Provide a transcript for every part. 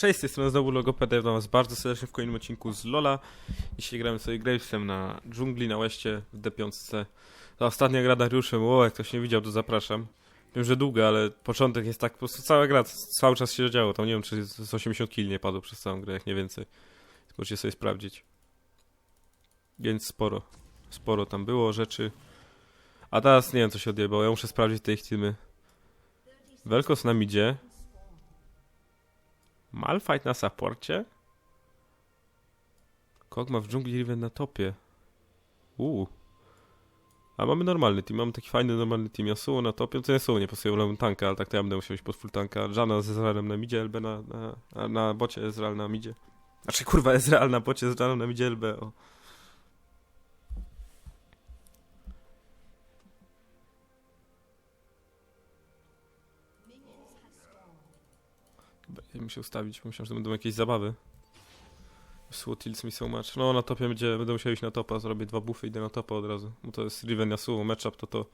Cześć, z tej strony znowu Logopeda, witam was bardzo serdecznie w kolejnym odcinku z Lola. Dzisiaj gramy sobie Gravesem na dżungli, na łeście, w D5. Ta ostatnia gra Dariuszem, o, jak ktoś nie widział, to zapraszam. Wiem, że długa, ale początek jest tak, po prostu cała gra, cały czas się działo, tam nie wiem, czy z 80 kill nie padło przez całą grę, jak nie więcej. Możecie sobie sprawdzić. Więc sporo, sporo tam było rzeczy. A teraz nie wiem, co się odjebało, ja muszę sprawdzić te ich teamy. Velkos nam idzie. Malfight na saporcie? Kogma w dżungli Riven na topie. Uuu. A mamy normalny team, mamy taki fajny normalny team. Yasuo na topie, to Yasuo nie pasuje, wolę tanka, ale tak to ja będę musiał iść pod full tanka. Jana z Ezrealem na midzie, LB na, na, na, na bocie, Ezreal na midzie. Znaczy kurwa, Ezreal na bocie, Ezreal na midzie, LB, o. Będę musiał ustawić, myślałem, że to będą jakieś zabawy. Yasuo tilts me so much. No na topie będzie, będę musiał iść na topa, zrobię dwa buffy, idę na topa od razu. Bo to jest Riven Yasuo, matchup to to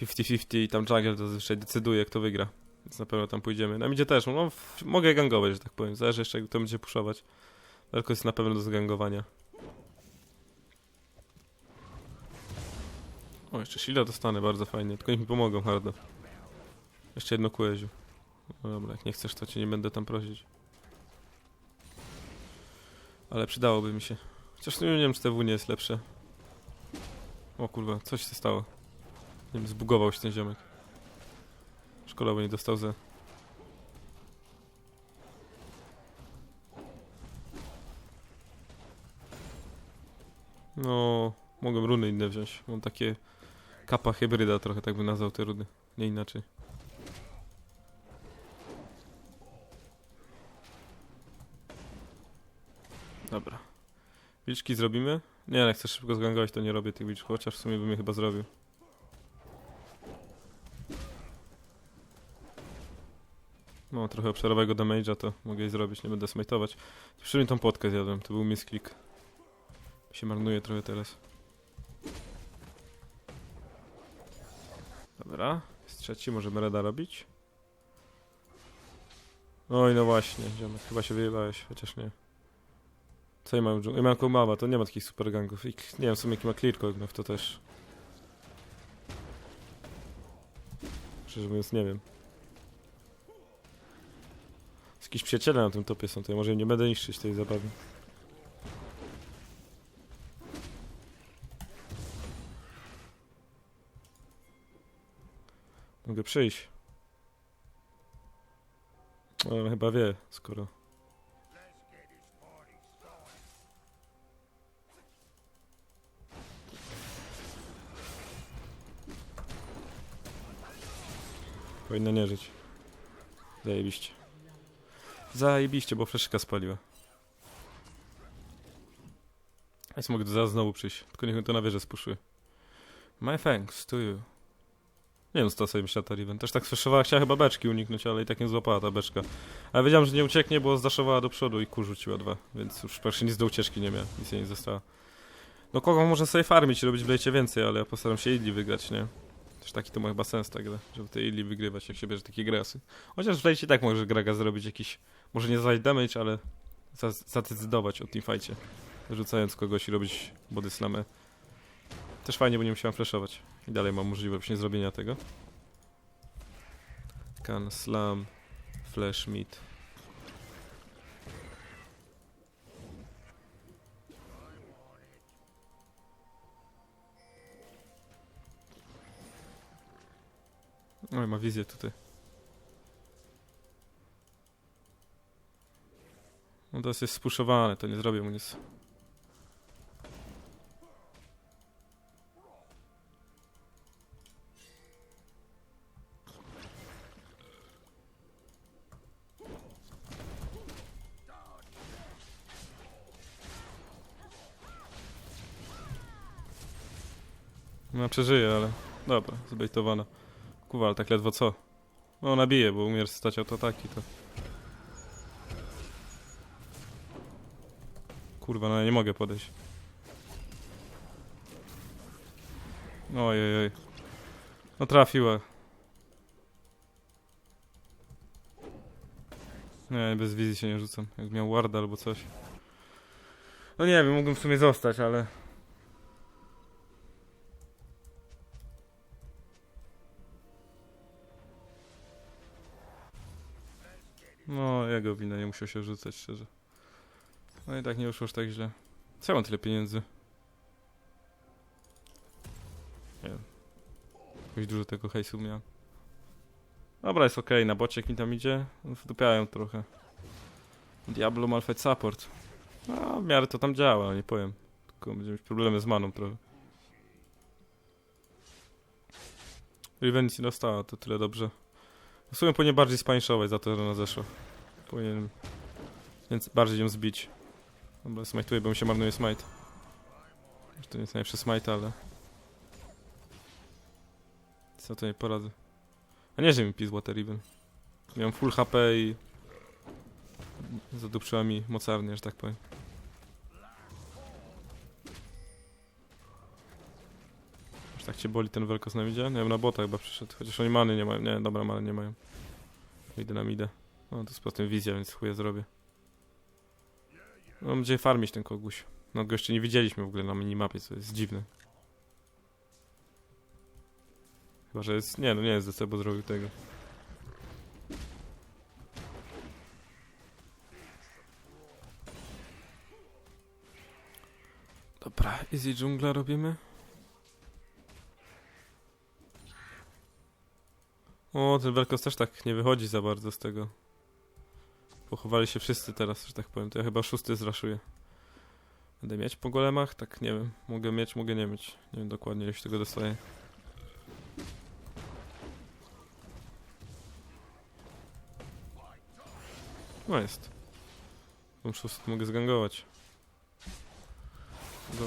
50-50 i tam jungle to zazwyczaj decyduje kto wygra. Więc na pewno tam pójdziemy. Na midzie też, no w- mogę gangować, że tak powiem. Zależy jeszcze jak to będzie puszować. Tylko jest na pewno do zgangowania. O, jeszcze shielda dostanę, bardzo fajnie. Tylko niech mi pomogą, hardo. Jeszcze jedno kueziu. No dobra, jak nie chcesz, to cię nie będę tam prosić. Ale przydałoby mi się. Chociaż nie wiem, czy TW nie jest lepsze. O kurwa, coś się stało. Nie wiem, zbugował się ten ziomek. Szkoda, bo nie dostał ze. No, mogłem runy inne wziąć. Mam takie kapa hybryda trochę, tak bym nazwał te runy. Nie inaczej. Dobra. Wilczki zrobimy? Nie, jak chcesz szybko zgangować, to nie robię tych wilczków, chociaż w sumie bym je chyba zrobił. Mam trochę obszarowego damage'a, to mogę jej zrobić, nie będę smajtować. Przynajmniej tą potkę zjadłem, to był misklik. Się marnuje trochę teraz. Dobra, jest trzeci, możemy reda robić. Oj, no właśnie, ziomek, chyba się wyjebałeś, chociaż nie. Co ja mam w dżungli? Ja mam Komawa, to nie ma takich super gangów. I nie wiem sumie jaki ma clear Kogmaw, to też. Szczerze mówiąc nie wiem. Jakieś przyjaciele na tym topie są, to ja może nie będę niszczyć tej zabawy. Mogę przyjść. O, chyba wie, skoro... Powinno nie żyć. Zajebiście. Zajebiście, bo fleszka spaliła. Więc mogę zaraz znowu przyjść. Tylko niech to na wieżę spuszuje. My thanks to you. Nie wiem, co to sobie myślała ta Riven. Też tak słyszała, chciała chyba beczki uniknąć, ale i tak nie złapała ta beczka. Ale wiedziałem, że nie ucieknie, bo zdaszowała do przodu i kur rzuciła dwa. Więc już praktycznie nic do ucieczki nie miała. Nic jej nie zostało. No kogo może sobie farmić i robić blejcie więcej, ale ja postaram się Idli wygrać, nie? Też taki to ma chyba sens ta gra, żeby tej Illi wygrywać, jak się bierze takie grasy. Chociaż w lejcie tak może Graga zrobić jakiś, może nie zadać damage, ale za, zadecydować o teamfightie. Rzucając kogoś i robić body slamę. Też fajnie, bo nie musiałem flashować. I dalej mam możliwość nie zrobienia tego. Can slam, flash mid. Oj, ma wizję tutaj. No teraz jest spuszowane, to nie zrobię mu nic. No przeżyje, ale dobra, zbejtowana. Kuwa, ale tak ledwo co. No ona bije, bo umier stać autoataki, to... Kurwa, no ja nie mogę podejść. Ojej, oj. No trafiła. Nie, bez wizji się nie rzucam. Jak miał warda albo coś. No nie wiem, mógłbym w sumie zostać, ale... jego wina, nie musiał się rzucać, szczerze. No i tak nie wyszło aż tak źle. Co mam tyle pieniędzy? Nie wiem. Jakoś dużo tego hejsu miałem. Dobra, jest okej, na bocie jak mi tam idzie, wdupiają trochę. Diablo Malfight Support. No, w miarę to tam działa, nie powiem. Tylko będziemy mieć problemy z maną trochę. Riven nie dostała, to tyle dobrze. W sumie powinien bardziej spaniszować za to, że ona zeszła. Powinien... Więc bardziej ją zbić. Dobra, smajtuję, bo mi się marnuje smite. To nie jest najlepszy smite, ale... Co to nie poradzę. A nie, że mi pizła te Riven. Miałem full HP i... Zadupczyła mi mocarnie, że tak powiem. Aż tak cię boli ten Velkos na midzie? Nie wiem, na bota chyba przyszedł. Chociaż oni many nie mają. Nie, dobra, many nie mają. Idę na midę. No to jest potem wizja, więc chuję zrobię. No będzie farmić ten koguś. No go jeszcze nie widzieliśmy w ogóle na minimapie, co jest dziwne. Chyba, że jest... Nie, no nie jest DC, bo zrobił tego. Dobra, easy dżungla robimy. O, ten Velkos też tak nie wychodzi za bardzo z tego. Pochowali się wszyscy teraz, że tak powiem. To ja chyba szósty zraszuję. Będę mieć po golemach? Tak, nie wiem. Mogę mieć, mogę nie mieć. Nie wiem dokładnie, jeśli tego dostaję. No jest. Tą szóstkę mogę zgangować. Go.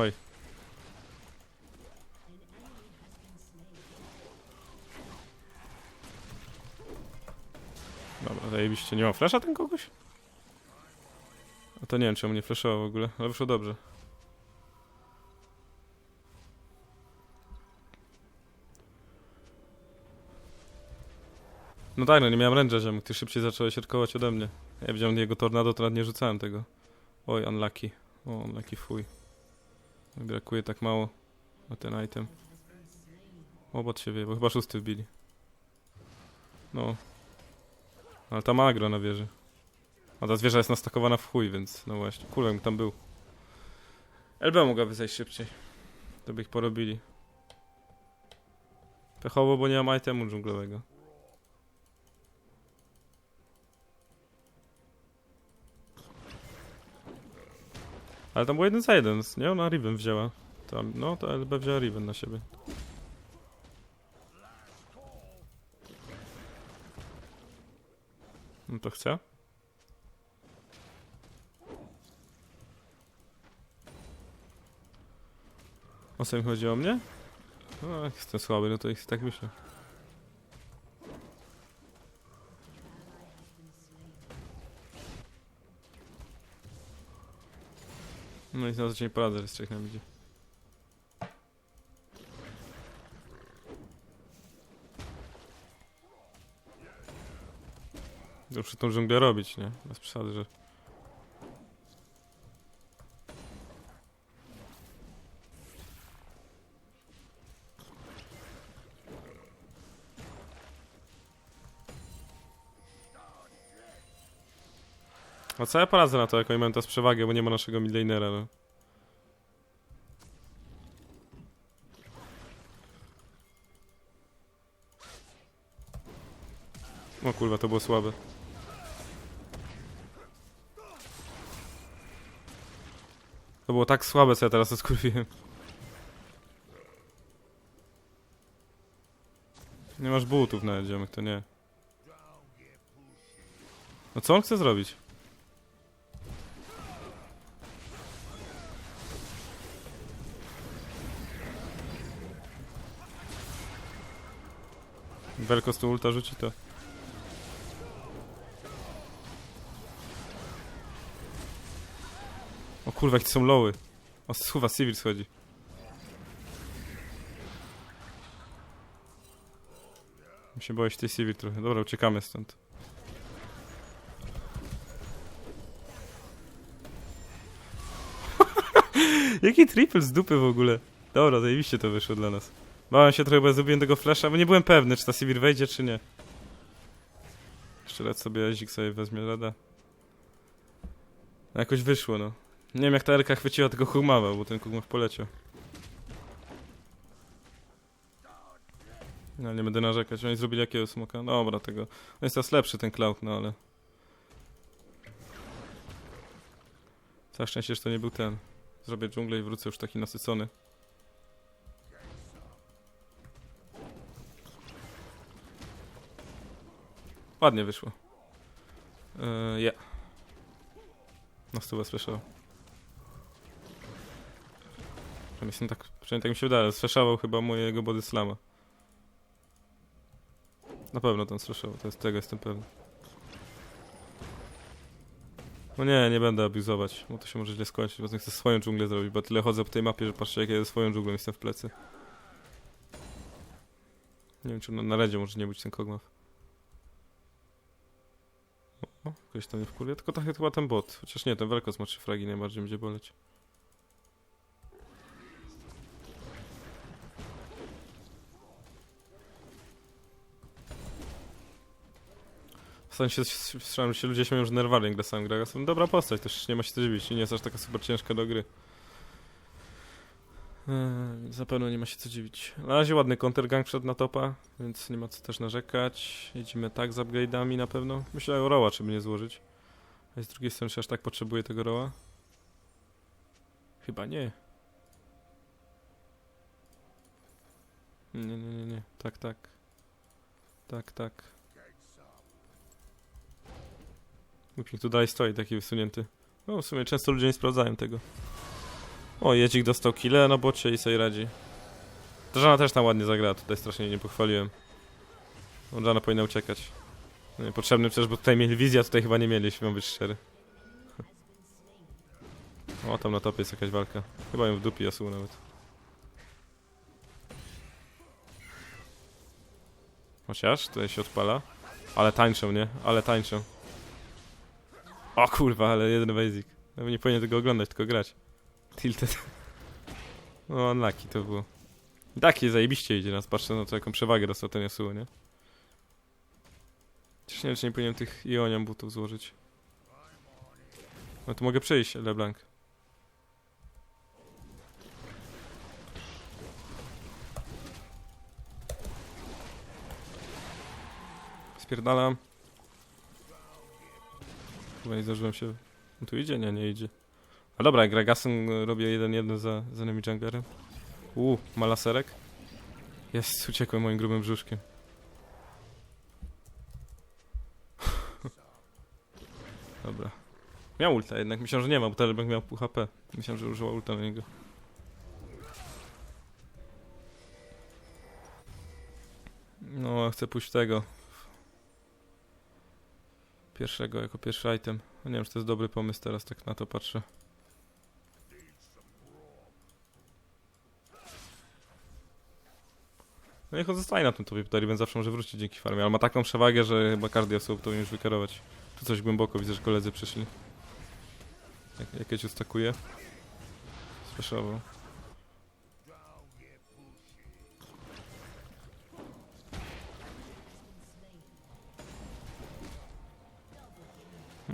Oj. Zajebiście. Nie ma flasha ten kogoś? A to nie wiem, czemu nie flashował w ogóle, ale wyszło dobrze. No tak, no nie miałem ręcza, że ty szybciej zacząłeś sierkować ode mnie. Ja widziałem jego tornado, to nawet nie rzucałem tego. Oj, unlucky. O, unlucky fuj. Brakuje tak mało na ten item. Obot się wie, bo chyba szósty wbili. No. Ale tam agro na wieży. A ta zwierza jest nastakowana w chuj, więc no właśnie. Jakby tam był. LB mogłaby zejść szybciej. To by ich porobili. Pechowo, bo nie mam itemu dżunglowego. Ale tam było jeden za jeden, nie? Ona Riven wzięła. Tam, no, to LB wzięła Riven na siebie. No to chcę. O co im chodzi o mnie? No, jestem słaby, no to ich tak myślę. No i znowu nie poradzę, jest trzech nam idzie. Muszę tą dżunglę robić, nie? Bez przesady, że... A co ja poradzę na to, jak oni mają teraz przewagę, bo nie ma naszego midlanera, no. Kurwa, to było słabe. To było tak słabe, co ja teraz skurwiłem. Nie masz butów nawet, ziomek, to nie. No co on chce zrobić? Velkos tu ulta rzuci to. kurwa, jakie są lowy. O, schuwa, civil schodzi. Mi się tej civil trochę. Dobra, uciekamy stąd. Jaki triple z dupy w ogóle? Dobra, zajebiście to wyszło dla nas. Bałem się trochę, bo ja zrobiłem tego flasha, bo nie byłem pewny, czy ta civil wejdzie, czy nie. Jeszcze raz sobie Ezik sobie wezmie rada. No jakoś wyszło, no. Nie wiem jak ta Elka chwyciła tego Hugmawa, bo ten Hugmaw poleciał. No nie będę narzekać, oni zrobili jakiego smoka? Dobra, tego. On jest teraz lepszy ten Cloud, no ale... Całe szczęście, że to nie był ten. Zrobię dżunglę i wrócę już taki nasycony. Ładnie wyszło. Yy, ja. Na stówę słyszał. Przynajmniej, jestem tak, przynajmniej tak mi się wydaje, słyszawał chyba mojego body slama. Na pewno ten słyszał, to jest tego jestem pewny. No nie, nie będę abuzować, bo to się może źle skończyć, bo chcę swoją dżunglę zrobić, bo tyle chodzę po tej mapie, że patrzcie jak ja ze swoją dżunglą jestem w plecy. Nie wiem czy na, na redzie może nie być ten kogmaw. O, ktoś tam nie wkurwia, tylko trochę chyba ten bot. Chociaż nie, ten Velkos ma trzy fragi, najbardziej będzie boleć. W sensie słyszałem, że się ludzie śmieją, że nerwali jak sam gra. Gragasem dobra postać, też nie ma się co dziwić. Nie jest aż taka super ciężka do gry. Eee, zapewne nie ma się co dziwić. Na razie ładny countergang przed na topa, więc nie ma co też narzekać. Jedziemy tak z upgrade'ami na pewno. Myślę o roła, czy by nie złożyć. A z drugiej strony, czy aż tak potrzebuję tego roła? Chyba nie. Nie, nie, nie, nie. Tak, tak. Tak, tak. Whipping tu dalej stoi, taki wysunięty. No, w sumie często ludzie nie sprawdzają tego. O, Jedzik dostał kile na bocie i sobie radzi. Żana też tam ładnie zagrała, tutaj strasznie nie pochwaliłem. Żana powinna uciekać. No, Niepotrzebny przecież, bo tutaj mieli wizję, a tutaj chyba nie mieli, jeśli mam być szczery. O, tam na topie jest jakaś walka. Chyba ją w dupi jasuł nawet. Chociaż, tutaj się odpala. Ale tańczą, nie? Ale tańczą. O kurwa, ale jeden basic. Nie powinien tego oglądać, tylko grać. Tilted. No, unlucky to było. I Takie zajebiście idzie nas, patrzę na to, jaką przewagę dostał ten Yasuo, nie? Chociaż nie czy nie powinienem tych Ionian butów złożyć. No to mogę przejść, LeBlanc. Spierdalam. Chyba nie zdążyłem się... No tu idzie? Nie, nie idzie. A dobra, Gregasen robię 1-1 za, za enemy junglerem. Uuu, ma laserek. Jest, uciekłem moim grubym brzuszkiem. dobra. Miał ulta jednak, myślałem, że nie ma, bo Telebank miał pół HP. Myślałem, że użyła ulta na niego. No, chcę pójść tego. Pierwszego, jako pierwszy item. No nie wiem, czy to jest dobry pomysł teraz, tak na to patrzę. No niech on zostaje na tym topie, bo Riven zawsze może wrócić dzięki farmie, ale ma taką przewagę, że chyba każdy osoba powinien już wykierować. Tu coś głęboko, widzę, że koledzy przyszli. Jak, jakieś ustakuje. Speszował.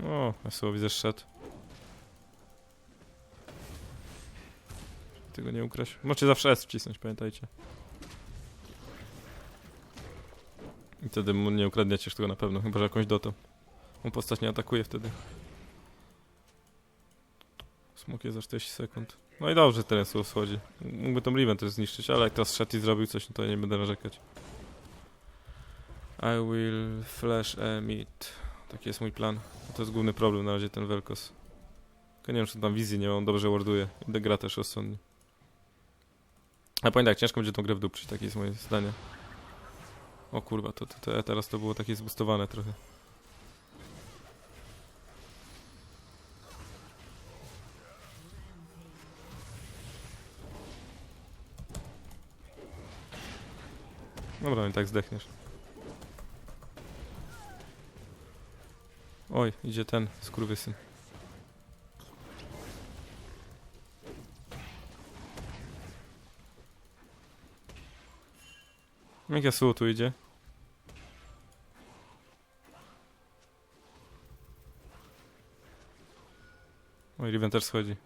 O, Yasuo widzę szedł. Tego nie ukraść. Możecie zawsze S wcisnąć, pamiętajcie. I wtedy mu nie ukradniecie tego na pewno, chyba że jakąś dotą. On postać nie atakuje wtedy. Smok jest za 40 sekund. No i dobrze teraz Yasuo schodzi. Mógłby tą Riven też zniszczyć, ale jak teraz Shetty zrobił coś, no to nie będę narzekać. I will flash a mid. Taki jest mój plan. To jest główny problem na razie ten Velkos. Tylko nie wiem, czy tam wizji nie on dobrze warduje. I gra też rozsądnie. A tak, ciężko będzie tą grę wdupczyć, takie jest moje zdanie. O kurwa, to, to, to teraz to było takie zbustowane trochę. Dobra, no i tak zdechniesz. Oj, idzie ten, skurwysyn. Jak Yasuo tu idzie? Oj, Riven też schodzi.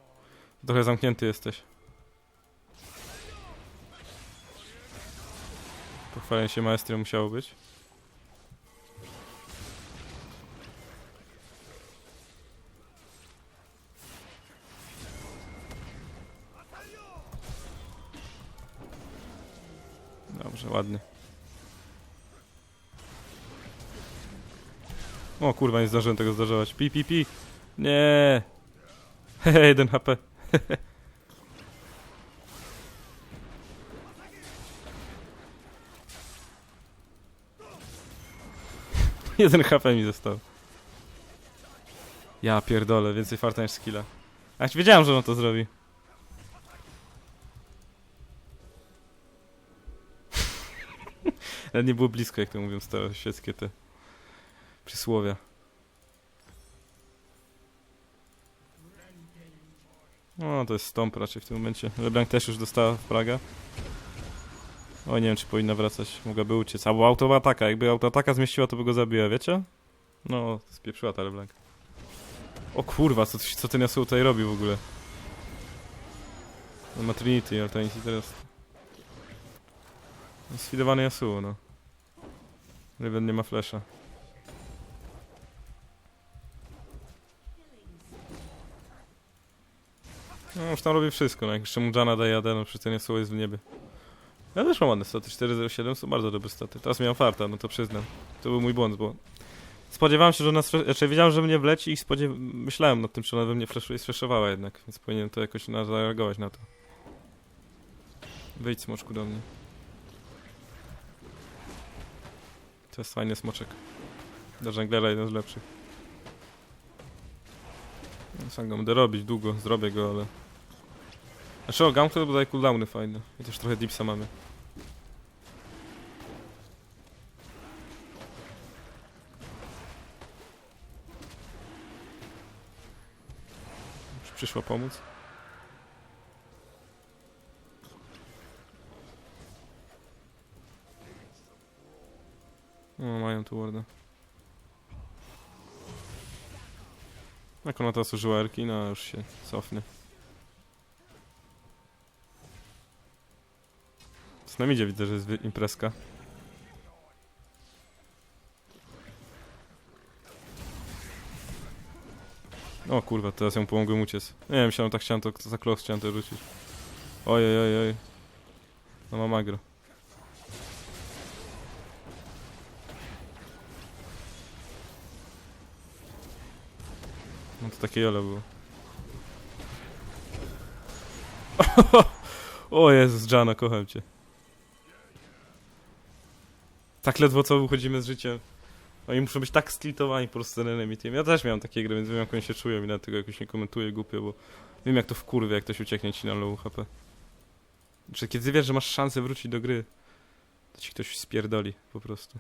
Trochę zamknięty jesteś. Pochwalenie się maestry musiało być. Ładnie. O kurwa, nie zdążyłem tego zdarzować. Pi, pi, pi. Nie. Hehe, 1 HP. Jeden HP mi został. Ja pierdolę, więcej farta niż skilla. A wiedziałem, że on to zrobi. Nawet nie było blisko, jak to mówią staroświeckie te przysłowia. No, to jest stąp raczej w tym momencie. LeBlanc też już dostała w Praga. O, nie wiem, czy powinna wracać. Mogłaby uciec. Albo autoataka. Jakby autoataka zmieściła, to by go zabiła, wiecie? No, spieprzyła ta LeBlanc. O kurwa, co, co ten Yasuo tutaj robi w ogóle? On ma Trinity, ale Trinity teraz... Sfidowany Yasuo, no. Riven nie ma flesza. No, już tam robi wszystko, no jak jeszcze mu Jana daje AD, no przecież Yasuo jest w niebie. Ja też mam ładne staty, 407 są bardzo dobre staty. Teraz miałem farta, no to przyznam. To był mój błąd, bo... Spodziewałem się, że nas... Znaczy wiedziałem, że mnie wleci i spodziew... myślałem nad tym, czy ona we mnie fleszuje i sfleszowała jednak, więc powinienem to jakoś na... zareagować na to. Wyjdź smoczku do mnie. To jest fajny smoczek. Do żanglera jeden z lepszych. No, Sam go będę robić długo, zrobię go, ale... Znaczy o, Gauntlet daje cooldowny fajne. I też trochę dipsa mamy. Przyszła pomóc. O, mają tu warda. Jak ona teraz użyła erki, no już się cofnie. Z nami idzie, widzę, że jest imprezka. O kurwa, teraz ją pomogłem uciec. Nie wiem, myślałem, tak chciałem to, za klos chciałem to rzucić. Oj, oj, oj, oj. No mam agro. Takie jole było. o Jezus, Jana, kocham cię. Tak ledwo co wychodzimy z życiem. Oni muszą być tak stiltowani po prostu enemy team. Ja też miałem takie gry, więc wiem jak oni się czują i na tego jakoś nie komentuję głupio, bo wiem jak to wkurwia, jak ktoś ucieknie ci na low HP. Czy kiedy wiesz, że masz szansę wrócić do gry, to ci ktoś spierdoli po prostu.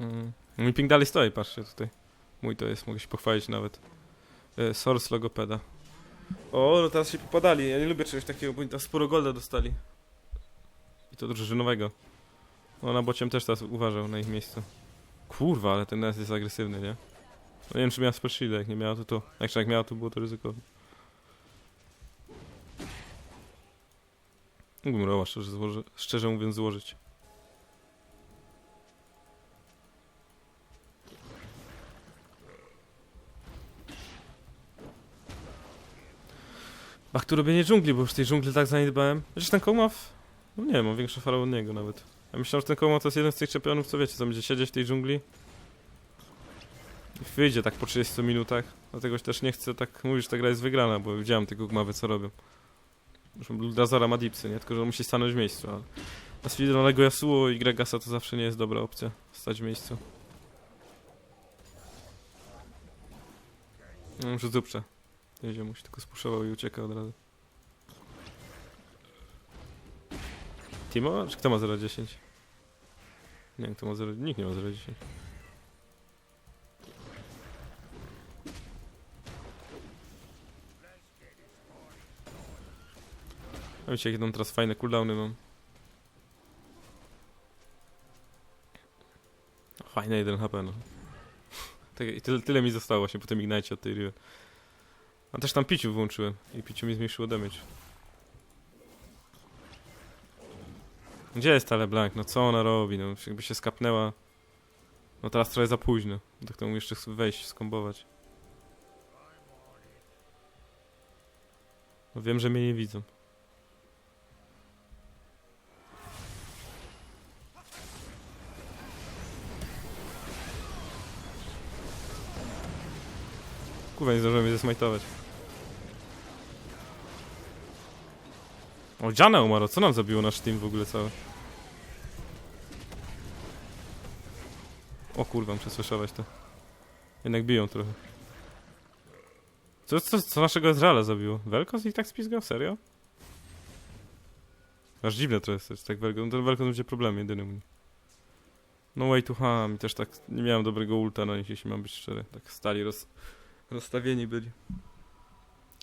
Mm. Mój ping dalej stoi, patrzcie tutaj. Mój to jest, mogę się pochwalić nawet. E, source logopeda. O, no teraz się popadali. Ja nie lubię czegoś takiego, bo oni tam sporo golda dostali. I to drużynowego. No na bociem też teraz uważał na ich miejscu. Kurwa, ale ten nas jest agresywny, nie? No nie wiem, czy miała spell jak nie miała, to to... Jak, jak miała, to było to ryzykowne. Mógłbym roła szczerze, złoży, szczerze mówiąc złożyć. Ach, tu robienie dżungli, bo już tej dżungli tak zaniedbałem. Przecież ten koł ma... W... No nie, mam większą falę od niego nawet. Ja myślałem, że ten koło to jest jeden z tych czempionów, co wiecie, co będzie siedzieć w tej dżungli. I wyjdzie tak po 30 minutach. Dlatego też nie chcę tak mówić, że ta gra jest wygrana, bo widziałem tego gmawy, co robią. Już Dazora ma dipsy, nie? Tylko, że on musi stanąć w miejscu, ale... Na Swidronego Yasuo i Gregasa to zawsze nie jest dobra opcja. Stać w miejscu. No, muszę zupcze. Ten ziomuś tylko spuszował i ucieka od razu. Timo? Czy kto ma 0,10? Nie wiem, kto ma 0, nikt nie ma 0 dzisiaj. A wiecie, jakie tam teraz fajne cooldowny mam. Fajne 1 HP, no. Tak, i tyle, tyle mi zostało właśnie po tym Ignite od tej Rio. A też tam piciu włączyłem i piciu mi zmniejszyło damage. Gdzie jest ta LeBlanc? No co ona robi? No jakby się skapnęła. No teraz trochę za późno. To mu jeszcze wejść, skombować. No wiem, że mnie nie widzą. Kurwa, nie zdążyłem mnie zesmajtować. O, Jana umarł, co nam zabiło nasz team w ogóle cały? O kurwa, muszę to. Jednak biją trochę. Co, co, co naszego Ezreala zabiło? Velkos ich tak spizgał? Serio? Aż dziwne to jest, tak Velkos. No ten Velkos będzie problem jedyny u mnie. No way to ham i też tak nie miałem dobrego ulta na nich, jeśli mam być szczery. Tak stali roz, rozstawieni byli.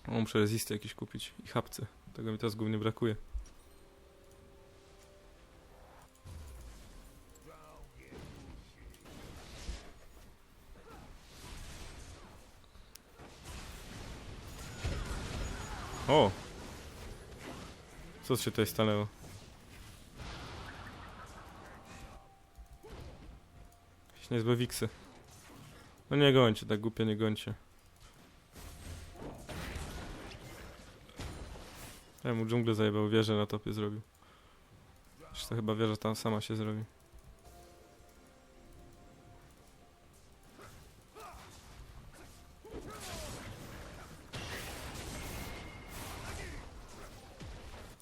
O, muszę resisty jakieś kupić i hapce. Tego mi teraz głównie brakuje. O! Co się tutaj stanęło? Jakieś niezłe wiksy. No nie gońcie, tak głupio nie gońcie. Ja mu dżunglę zajebał, wieżę na topie zrobił. Zresztą to chyba wieża tam sama się zrobi.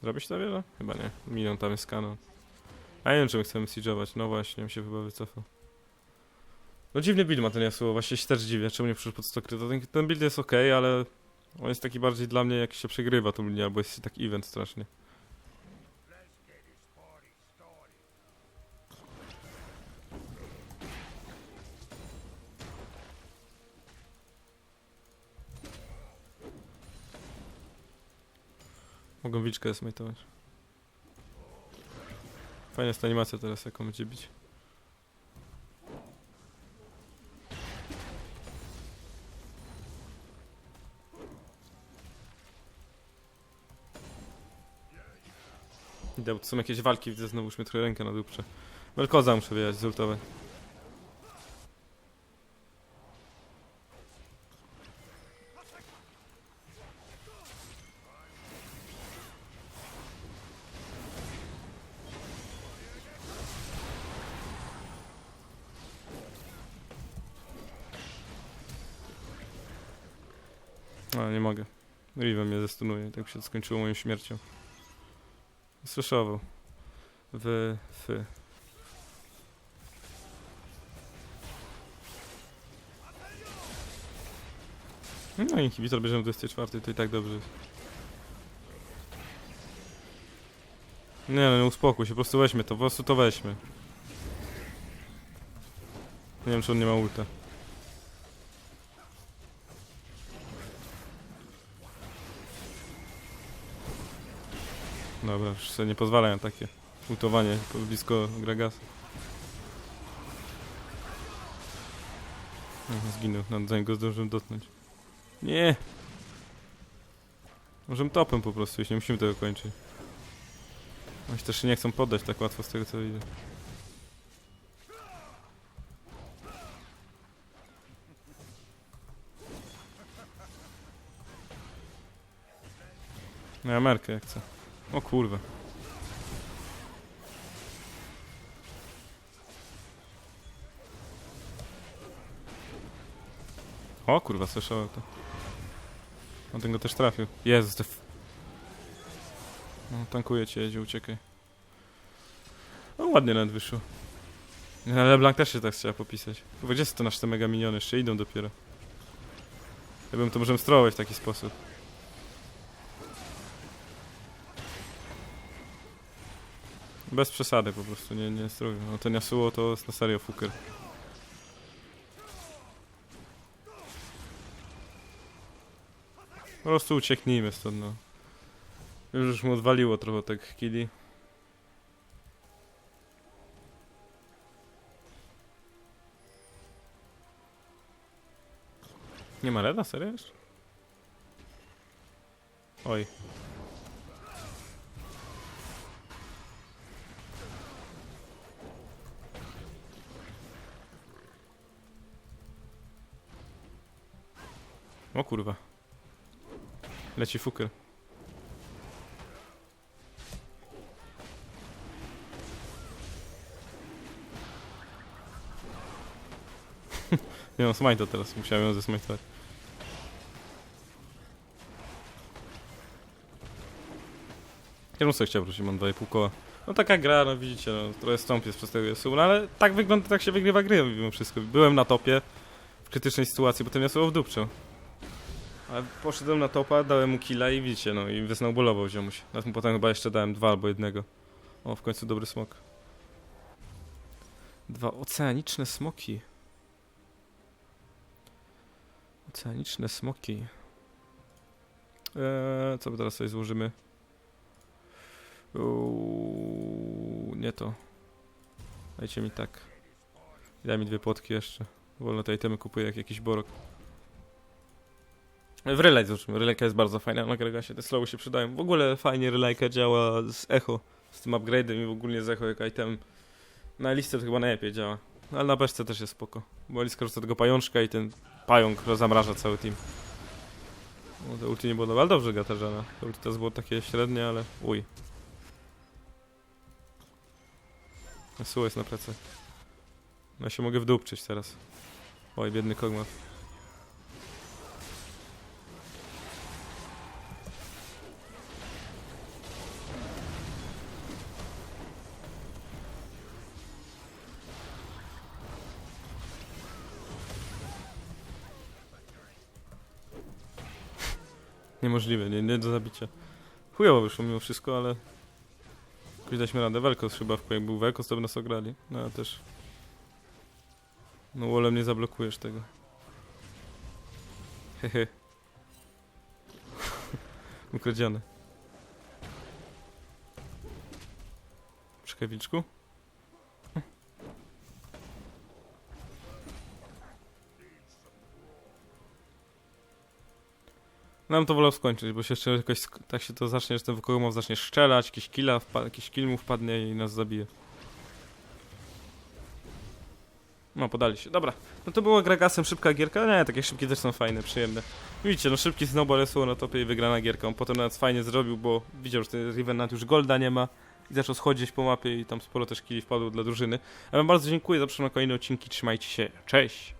Zrobić ta wieża? Chyba nie. Minion tam jest kanon. A nie wiem, czy my chcemy siege'ować. No właśnie, mi się chyba wycofał. No dziwny build ma ten Yasuo, właśnie się też dziwię, czemu nie przyszedł pod 100 kryto. Ten, ten build jest ok, ale on jest taki bardziej dla mnie, jak się przegrywa tą linię, albo jest taki event strasznie. Mogą wilczkę smajtować. Fajna jest animacja teraz, jaką będzie bić. Bo to są jakieś walki, widzę znowu mnie trochę rękę na dupcze. Welkoza muszę wyjechać z ultowej. A, nie mogę. Riven mnie zestunuje, tak się skończyło moją śmiercią. Słyszował. W... F. No inhibitor bierzemy 24, to i tak dobrze. Nie no, nie uspokój się, po prostu weźmy to, po prostu to weźmy. Nie wiem, czy on nie ma ulta. Dobra, już sobie nie pozwalają takie ultowanie po- blisko Gragasa. Aha, zginął, no, zanim go zdążyłem dotknąć. Nie! Możemy topem po prostu iść, nie musimy tego kończyć. Oni też się nie chcą poddać tak łatwo z tego co widzę. No ja merkę jak chcę. O kurwa. O kurwa, słyszałem to. On ten go też trafił. Jezus, te f... No, tankuje cię, jedzie, uciekaj. No ładnie nawet wyszło. No, Ale Blank też się tak chciała popisać. Kurwa, gdzie są te nasze mega miniony? Jeszcze idą dopiero. Ja bym to możemy strołować w taki sposób. Bez przesady po prostu, nie, nie jest No ten Yasuo to jest na serio fuker. Po prostu ucieknijmy stąd, no. Już, mu odwaliło trochę tak killi. Nie ma Reda? Serio? Oj. O kurwa. Leci fuker. Nie mam smajta teraz, musiałem ją zesmajtować. Ja bym sobie chciał wrócić, mam 2,5 koła. No taka gra, no widzicie, no, trochę stąp jest przez tego Yasuo, no ale tak wygląda, tak się wygrywa gry mimo wszystko. Byłem na topie, w krytycznej sytuacji, potem Yasuo wdupczył. Ale poszedłem na topa, dałem mu killa i widzicie, no i wysnowballował ziomuś. Nawet mu potem chyba jeszcze dałem dwa albo jednego. O, w końcu dobry smok. Dwa oceaniczne smoki. Oceaniczne smoki. Eee, co my teraz sobie złożymy? Uuu, nie to. Dajcie mi tak. Daj mi dwie płotki jeszcze. Wolno te itemy kupuję jak jakiś borok. W Relay zobaczymy. Relayka jest bardzo fajna na Gregasie. Te slowy się przydają. W ogóle fajnie Relayka działa z Echo. Z tym upgrade'em i w ogóle z Echo jak item. Na listę to chyba najlepiej działa. No, Ale na beczce też jest spoko. Bo Liska rzuca tego pajączka i ten pająk zamraża cały team. No to ulti nie było dobre, ale dobrze Gatarzana. To ulti teraz było takie średnie, ale uj. Suło jest na plecy. No ja się mogę wdupczyć teraz. Oj, biedny Kogma. Niemożliwe, nie, nie do zabicia. Chujowo wyszło mimo wszystko, ale... Jakoś daliśmy radę. Velkos chyba, jak był Velkos, to by nas ograli. No ale też... No wolem nie zablokujesz tego. Hehe. Ukradziony. Czekaj. No bym to wolał skończyć, bo się jeszcze jakoś tak się to zacznie, że ten Wukogomow zacznie strzelać, jakiś killa, wpa- jakiś kill mu wpadnie i nas zabije. No, podali się. Dobra. No to była Gragasem szybka gierka. Nie, takie szybkie też są fajne, przyjemne. Widzicie, no szybki snowball SU na topie i wygrana gierka. On potem nawet fajnie zrobił, bo widział, że ten Rivenant już golda nie ma i zaczął schodzić po mapie i tam sporo też killi wpadło dla drużyny. Ja wam bardzo dziękuję, zapraszam na kolejne odcinki, trzymajcie się, cześć!